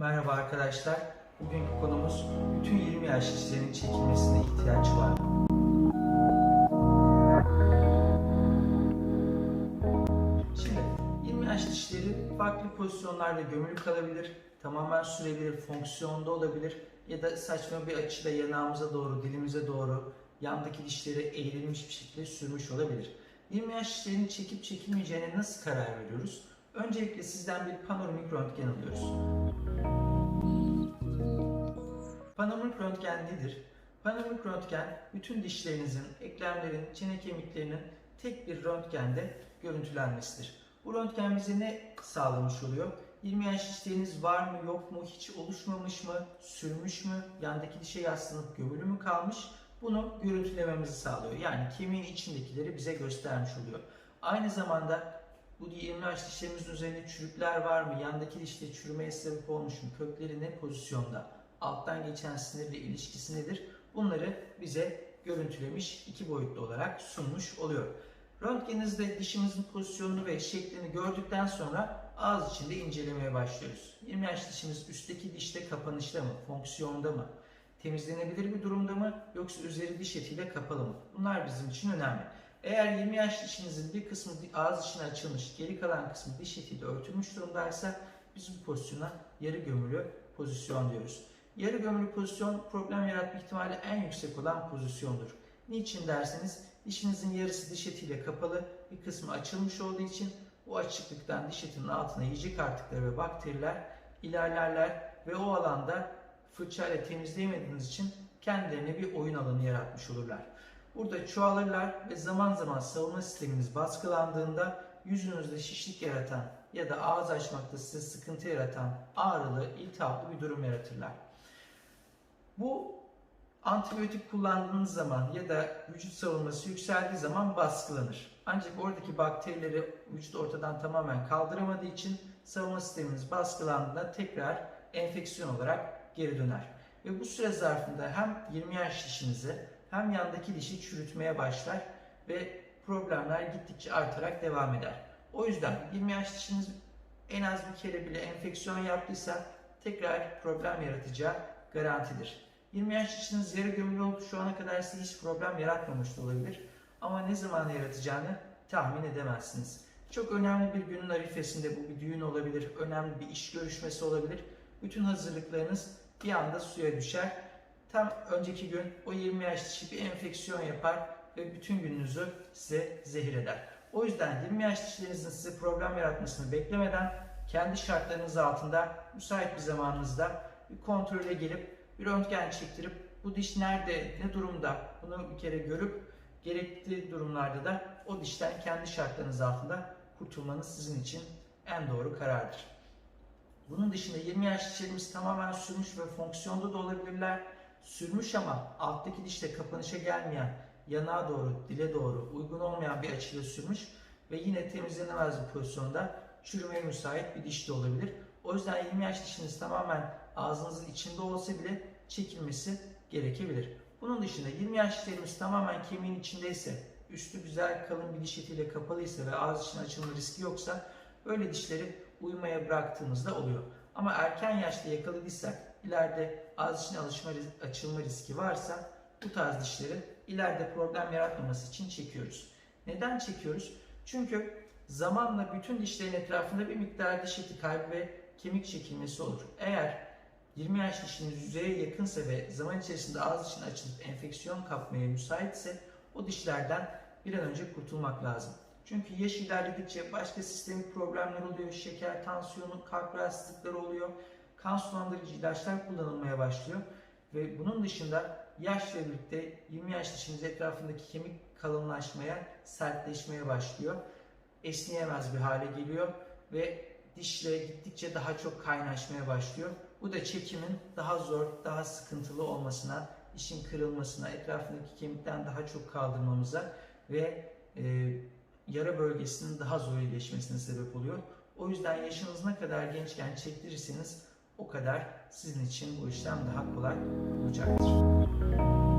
Merhaba arkadaşlar. Bugünkü konumuz bütün 20 yaş kişilerin çekilmesine ihtiyaç var. Şimdi 20 yaş dişleri farklı pozisyonlarda gömülü kalabilir, tamamen sürebilir, fonksiyonda olabilir ya da saçma bir açıda yanağımıza doğru, dilimize doğru yandaki dişleri eğrilmiş bir şekilde sürmüş olabilir. 20 yaş dişlerinin çekip çekilmeyeceğine nasıl karar veriyoruz? Öncelikle sizden bir panoramik röntgen alıyoruz. Panoramik röntgen nedir? Panoramik röntgen bütün dişlerinizin, eklemlerin, çene kemiklerinin tek bir röntgende görüntülenmesidir. Bu röntgen bize ne sağlamış oluyor? 20 yaş dişleriniz var mı yok mu, hiç oluşmamış mı, sürmüş mü, yandaki dişe yaslanıp gömülü mü kalmış? Bunu görüntülememizi sağlıyor. Yani kemiğin içindekileri bize göstermiş oluyor. Aynı zamanda bu 20 yaş dişlerimizin üzerinde çürükler var mı, yandaki dişte çürümeye sebep olmuş mu, kökleri ne pozisyonda, alttan geçen sinirle ilişkisi nedir? Bunları bize görüntülemiş, iki boyutlu olarak sunmuş oluyor. Röntgeninizde dişimizin pozisyonunu ve şeklini gördükten sonra ağız içinde incelemeye başlıyoruz. 20 yaş dişimiz üstteki dişte kapanışta mı, fonksiyonda mı, temizlenebilir bir durumda mı yoksa üzeri diş etiyle kapalı mı? Bunlar bizim için önemli. Eğer 20 yaş dişinizin bir kısmı ağız içine açılmış, geri kalan kısmı diş etiyle örtülmüş durumdaysa biz bu pozisyona yarı gömülü pozisyon diyoruz. Yarı gömülü pozisyon problem yaratma ihtimali en yüksek olan pozisyondur. Niçin derseniz dişinizin yarısı diş etiyle kapalı, bir kısmı açılmış olduğu için bu açıklıktan diş etinin altına yiyecek artıkları ve bakteriler ilerlerler ve o alanda fırçayla temizleyemediğiniz için kendilerine bir oyun alanı yaratmış olurlar. Burada çoğalırlar ve zaman zaman savunma sisteminiz baskılandığında yüzünüzde şişlik yaratan ya da ağız açmakta size sıkıntı yaratan ağrılı, iltihaplı bir durum yaratırlar. Bu antibiyotik kullandığınız zaman ya da vücut savunması yükseldiği zaman baskılanır. Ancak oradaki bakterileri vücut ortadan tamamen kaldıramadığı için savunma sisteminiz baskılandığında tekrar enfeksiyon olarak geri döner. Ve bu süre zarfında hem 20 yaş dişinizi hem yandaki dişi çürütmeye başlar ve problemler gittikçe artarak devam eder. O yüzden 20 yaş dişiniz en az bir kere bile enfeksiyon yaptıysa tekrar problem yaratacağı garantidir. 20 yaş dişiniz yarı gömülü olup şu ana kadar size hiç problem yaratmamış da olabilir. Ama ne zaman yaratacağını tahmin edemezsiniz. Çok önemli bir günün arifesinde bu bir düğün olabilir, önemli bir iş görüşmesi olabilir. Bütün hazırlıklarınız bir anda suya düşer. Tam önceki gün o 20 yaş dişi bir enfeksiyon yapar ve bütün gününüzü size zehir eder. O yüzden 20 yaş dişlerinizin size problem yaratmasını beklemeden kendi şartlarınız altında müsait bir zamanınızda bir kontrole gelip bir röntgen çektirip bu diş nerede, ne durumda bunu bir kere görüp gerektiği durumlarda da o dişten kendi şartlarınız altında kurtulmanız sizin için en doğru karardır. Bunun dışında 20 yaş dişlerimiz tamamen sürmüş ve fonksiyonda da olabilirler. Sürmüş ama alttaki dişte kapanışa gelmeyen, yanağa doğru, dile doğru uygun olmayan bir açıyla sürmüş ve yine temizlenemez bir pozisyonda çürümeye müsait bir diş de olabilir. O yüzden 20 yaş dişiniz tamamen ağzınızın içinde olsa bile çekilmesi gerekebilir. Bunun dışında 20 yaş dişlerimiz tamamen kemiğin içindeyse, üstü güzel kalın bir diş etiyle kapalıysa ve ağız için açılma riski yoksa böyle dişleri uyumaya bıraktığımızda oluyor. Ama erken yaşta yakaladıysak, ileride ağız için alışma, açılma riski varsa bu tarz dişleri ileride problem yaratmaması için çekiyoruz. Neden çekiyoruz? Çünkü zamanla bütün dişlerin etrafında bir miktar diş eti kaybı ve kemik çekilmesi olur. Eğer 20 yaş dişiniz yüzeye yakınsa ve zaman içerisinde ağız için açılıp enfeksiyon kapmaya müsaitse o dişlerden bir an önce kurtulmak lazım. Çünkü yaş ilerledikçe başka sistemik problemler oluyor, şeker, tansiyonu, kalp rahatsızlıkları oluyor, kan sulandırıcı ilaçlar kullanılmaya başlıyor ve bunun dışında yaşla birlikte 20 yaş dişiniz etrafındaki kemik kalınlaşmaya, sertleşmeye başlıyor. Esneyemez bir hale geliyor ve dişle gittikçe daha çok kaynaşmaya başlıyor. Bu da çekimin daha zor, daha sıkıntılı olmasına, dişin kırılmasına, etrafındaki kemikten daha çok kaldırmamıza ve e, yara bölgesinin daha zor iyileşmesine sebep oluyor. O yüzden yaşınız ne kadar gençken çektirirseniz o kadar sizin için bu işlem daha kolay olacaktır.